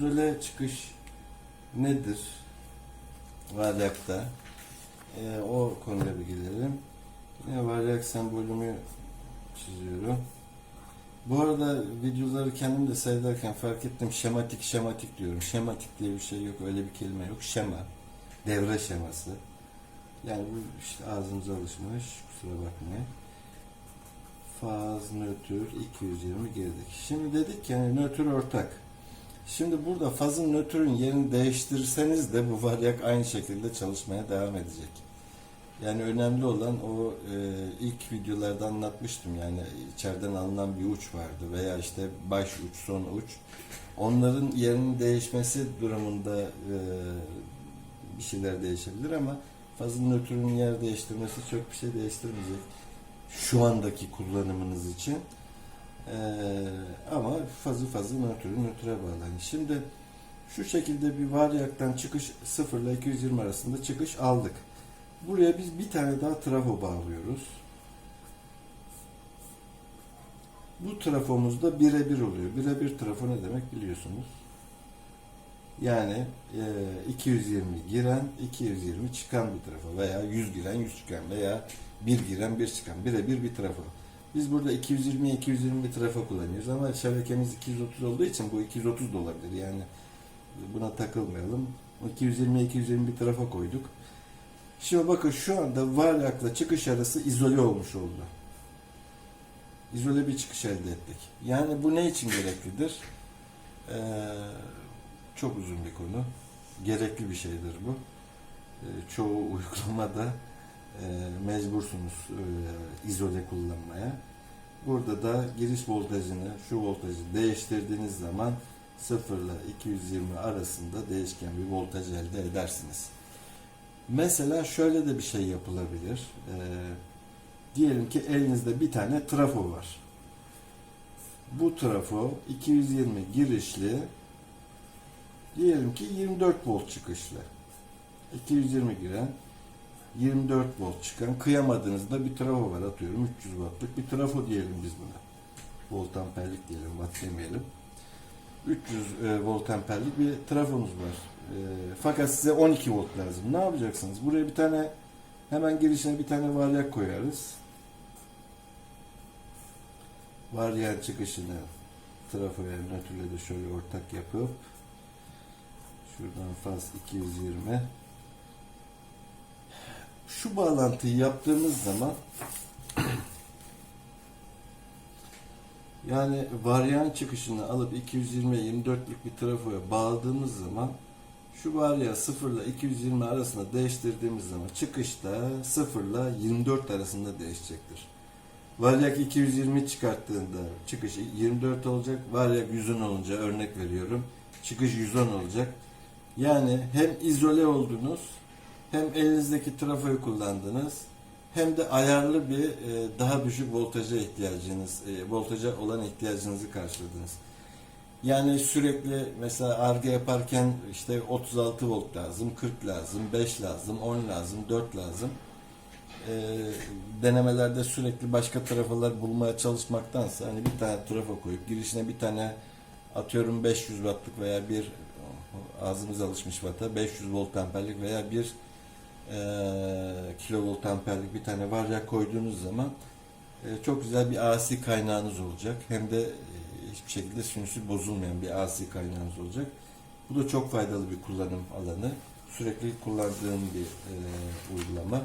izole çıkış nedir? Varyakta. Ee, o konuya bir gelelim. Yine varyak sembolümü çiziyorum. Bu arada videoları kendim de seyrederken fark ettim. Şematik şematik diyorum. Şematik diye bir şey yok. Öyle bir kelime yok. Şema. Devre şeması. Yani bu işte ağzımıza alışmış. Kusura bakmayın. Faz, nötr, 220 girdik. Şimdi dedik ki yani nötr ortak. Şimdi burada fazın nötrün yerini değiştirirseniz de bu varyak aynı şekilde çalışmaya devam edecek. Yani önemli olan o e, ilk videolarda anlatmıştım yani içeriden alınan bir uç vardı veya işte baş uç, son uç. Onların yerinin değişmesi durumunda e, bir şeyler değişebilir ama fazın nötrünün yer değiştirmesi çok bir şey değiştirmeyecek şu andaki kullanımınız için. Ee, ama fazı fazı nötrü nötre bağlı. Şimdi şu şekilde bir varyaktan çıkış 0 ile 220 arasında çıkış aldık. Buraya biz bir tane daha trafo bağlıyoruz. Bu trafomuz da birebir oluyor. Birebir trafo ne demek biliyorsunuz. Yani e, 220 giren, 220 çıkan bir trafo veya 100 giren, 100 çıkan veya bir giren, bir çıkan birebir bir trafo. Biz burada 220 220 bir trafo kullanıyoruz ama şebekemiz 230 olduğu için bu 230 da olabilir. Yani buna takılmayalım. 220 220 bir trafo koyduk. Şimdi bakın şu anda varyakla çıkış arası izole olmuş oldu. İzole bir çıkış elde ettik. Yani bu ne için gereklidir? Ee, çok uzun bir konu. Gerekli bir şeydir bu. Ee, çoğu uygulamada mecbursunuz e, izole kullanmaya. Burada da giriş voltajını, şu voltajı değiştirdiğiniz zaman 0 ile 220 arasında değişken bir voltaj elde edersiniz. Mesela şöyle de bir şey yapılabilir. E, diyelim ki elinizde bir tane trafo var. Bu trafo 220 girişli diyelim ki 24 volt çıkışlı. 220 giren 24 volt çıkan kıyamadığınızda bir trafo var atıyorum 300 wattlık bir trafo diyelim biz buna. Volt amperlik diyelim watt demeyelim. 300 e, volt amperlik bir trafomuz var. E, fakat size 12 volt lazım. Ne yapacaksınız? Buraya bir tane hemen girişine bir tane varyak koyarız. Varyak çıkışını trafoya nötrle de şöyle ortak yapıp şuradan faz 220 şu bağlantıyı yaptığımız zaman yani varyan çıkışını alıp 220 24'lük bir trafoya bağladığımız zaman şu varya 0 ile 220 arasında değiştirdiğimiz zaman çıkışta 0 ile 24 arasında değişecektir. Varyak 220 çıkarttığında çıkış 24 olacak. Varyak 110 olunca örnek veriyorum. Çıkış 110 olacak. Yani hem izole oldunuz hem elinizdeki trafoyu kullandınız hem de ayarlı bir e, daha düşük voltaja ihtiyacınız, e, voltaja olan ihtiyacınızı karşıladınız. Yani sürekli mesela arge yaparken işte 36 volt lazım, 40 lazım, 5 lazım, 10 lazım, 4 lazım. E, denemelerde sürekli başka trafolar bulmaya çalışmaktansa hani bir tane trafo koyup girişine bir tane atıyorum 500 wattlık veya bir ağzımız alışmış watt'a 500 volt amperlik veya bir kilovolt amperlik bir tane varyak koyduğunuz zaman e, çok güzel bir AC kaynağınız olacak. Hem de e, hiçbir şekilde sünüsü bozulmayan bir AC kaynağınız olacak. Bu da çok faydalı bir kullanım alanı. Sürekli kullandığım bir e, uygulama.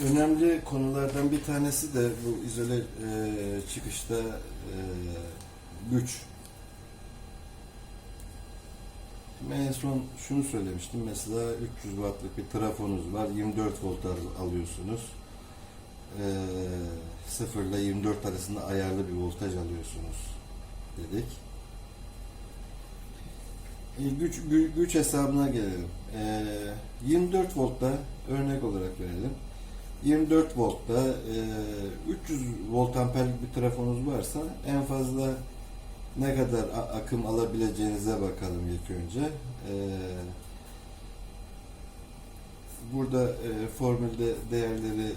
Önemli konulardan bir tanesi de bu izole e, çıkışta e, güç en son şunu söylemiştim. Mesela 300 wattlık bir trafonuz var. 24 volt al- alıyorsunuz. Ee, 0 ile 24 arasında ayarlı bir voltaj alıyorsunuz dedik. E, güç, gü- güç hesabına gelelim. Ee, 24 voltta örnek olarak verelim. 24 voltta e, 300 volt amperlik bir trafonuz varsa en fazla ne kadar akım alabileceğinize bakalım ilk önce. Ee, burada e, formülde değerleri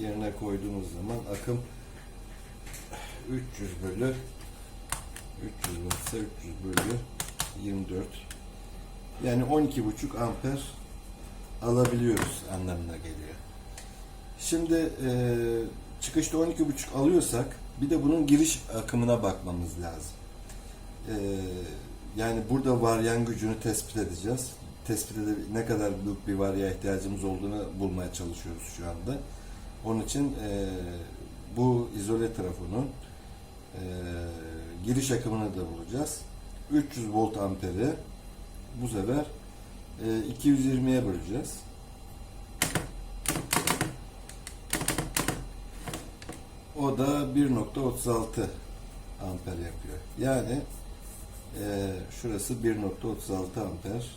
yerine koyduğumuz zaman akım 300 bölü 300 wattsa 300 bölü 24 yani 12,5 amper alabiliyoruz anlamına geliyor. Şimdi e, çıkışta 12,5 alıyorsak bir de bunun giriş akımına bakmamız lazım. E, yani burada varyan gücünü tespit edeceğiz. Tespit edip ne kadar büyük bir varya ihtiyacımız olduğunu bulmaya çalışıyoruz şu anda. Onun için e, bu izole trafonun e, giriş akımını da bulacağız. 300 volt amperi bu sefer e, 220'ye böleceğiz. O da 1.36 amper yapıyor. Yani e, şurası 1.36 amper.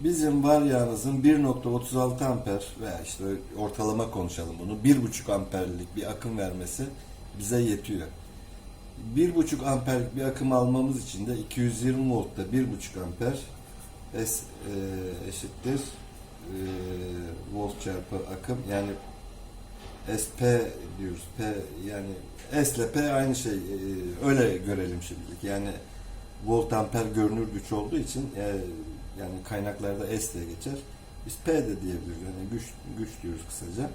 Bizim varyağımızın 1.36 amper veya işte ortalama konuşalım bunu 1.5 amperlik bir akım vermesi bize yetiyor. 1.5 amperlik bir akım almamız için de 220 voltta 1.5 amper S e, eşittir e, volt çarpı akım yani SP diyoruz. P yani S ile P aynı şey. E, öyle görelim şimdilik. Yani volt amper görünür güç olduğu için e, yani kaynaklarda S diye geçer. Biz P de diyebiliriz. Yani güç güç diyoruz kısaca.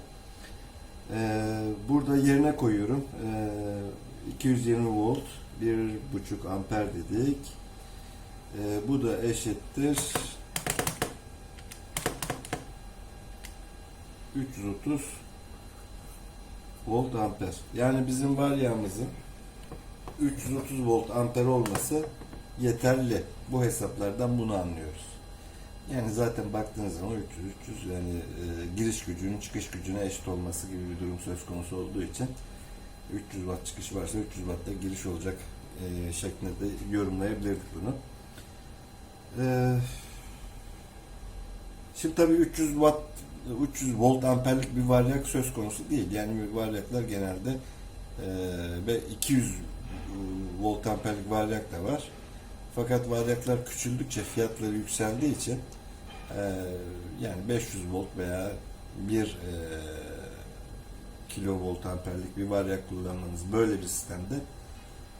E, burada yerine koyuyorum. E, 220 volt 1.5 amper dedik. Bu da eşittir 330 volt amper. Yani bizim varyamızın 330 volt amper olması yeterli. Bu hesaplardan bunu anlıyoruz. Yani zaten baktığınız zaman 300 300 yani e, giriş gücünün çıkış gücüne eşit olması gibi bir durum söz konusu olduğu için 300 watt çıkış varsa 300 watt da giriş olacak e, şeklinde de yorumlayabilirdik bunu. E, şimdi tabii 300 watt 300 volt amperlik bir varyak söz konusu değil. Yani varyaklar genelde e, ve 200 volt amperlik varyak da var. Fakat varyaklar küçüldükçe fiyatları yükseldiği için e, yani 500 volt veya 1 e, kilovolt amperlik bir varyak kullanmanız böyle bir sistemde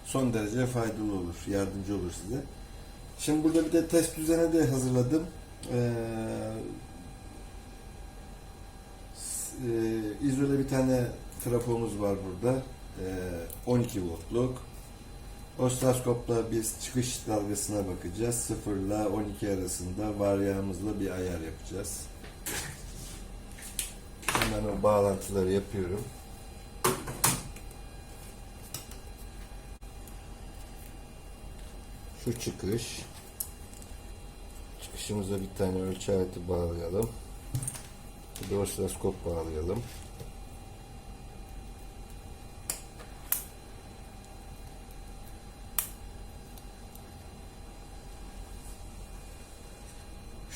son derece faydalı olur, yardımcı olur size. Şimdi burada bir de test düzeni de hazırladım. Ee, e, izole bir tane trafomuz var burada. E, 12 voltluk. Osiloskopla biz çıkış dalgasına bakacağız. 0 ile 12 arasında varyağımızla bir ayar yapacağız. Hemen o bağlantıları yapıyorum. Şu çıkış. Çıkışımıza bir tane ölçü aleti bağlayalım. Bir de bağlayalım.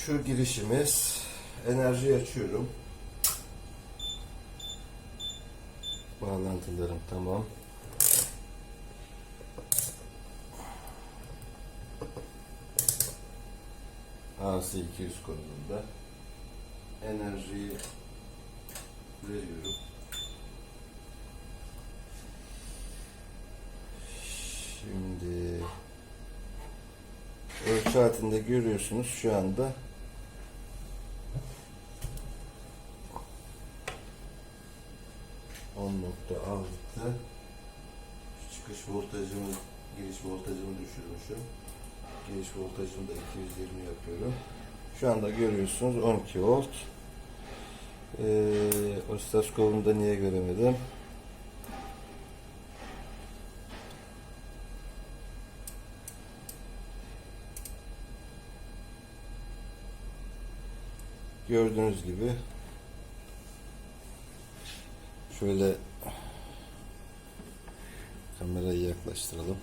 Şu girişimiz enerji açıyorum. Bağlantılarım tamam. AC 200 konumunda enerjiyi veriyorum. Şimdi ölçü saatinde görüyorsunuz şu anda düşürmüşüm. Giriş voltajımı da 220 yapıyorum. Şu anda görüyorsunuz 12 volt. Ee, osiloskopumu da niye göremedim? Gördüğünüz gibi şöyle kamerayı yaklaştıralım.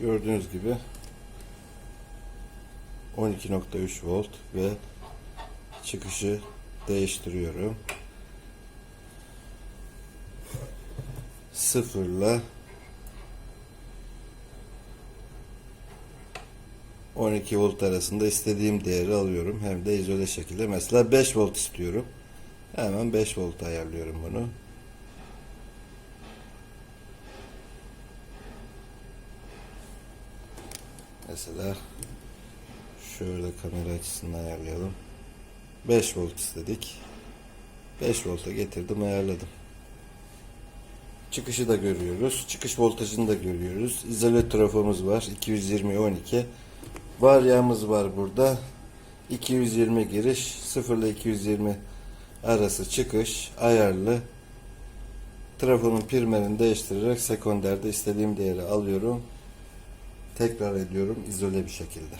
Gördüğünüz gibi 12.3 volt ve çıkışı değiştiriyorum. Sıfırla 12 volt arasında istediğim değeri alıyorum. Hem de izole şekilde. Mesela 5 volt istiyorum. Hemen 5 volt ayarlıyorum bunu. Mesela şöyle kamera açısını ayarlayalım. 5 volt istedik. 5 volta getirdim ayarladım. Çıkışı da görüyoruz. Çıkış voltajını da görüyoruz. İzole trafomuz var. 220 12. Varyamız var burada. 220 giriş. 0 ile 220 arası çıkış. Ayarlı. Trafonun pirmerini değiştirerek sekonderde istediğim değeri alıyorum. Tekrar ediyorum izole bir şekilde.